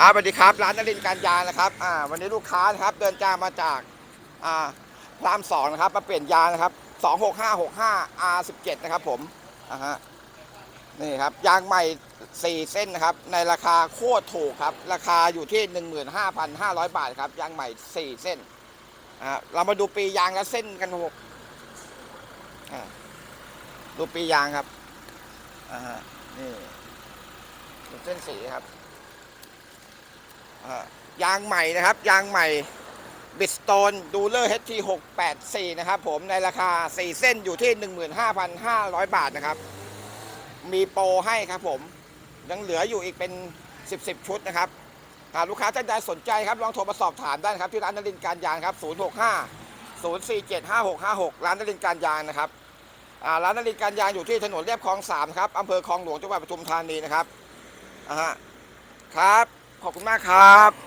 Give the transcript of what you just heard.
ครับสวัสดีครับ ร้านนรินการยางนะครับอ่าวันนี้ลูกค้านะครับเดินทางมาจากอ่าพรามสองนะครับมาเปลี่ยนยางนะครับ26565 R17 นะครับผมอ่าฮะนี่ครับยางใหม่4เส้นนะครับ ในราคาโคตรถูกครับ ราคาอยู่ที่15,500บาทครับยางใหม่4เส้นอ่าเรามาดูปียางและเส้นกันหกอ่าดูปียางครับอ่าฮะนี่ดูเส้นสีครับ ยางใหม่นะครับ ยางใหม่บิสโตนดูเลอร์ HT 684นะครับผมในราคา 4 เส้นอยู่ที่ 15,500 บาทนะครับ มีโปรให้ครับผม ยังเหลืออยู่อีกเป็น 10 10 ชุดนะครับหากลูกค้าท่านใดสนใจครับ ลองโทรมาสอบถามได้นะครับ ที่ร้านนรินการยางครับ 065 047 5656 ร้านนรินการยางนะครับร้านนรินการยางอยู่ที่ถนนเรียบคลอง3ครับอำเภอคลองหลวงจังหวัดปทุมธานีนะครับอ่าฮะครับ ขอบคุณมากครับ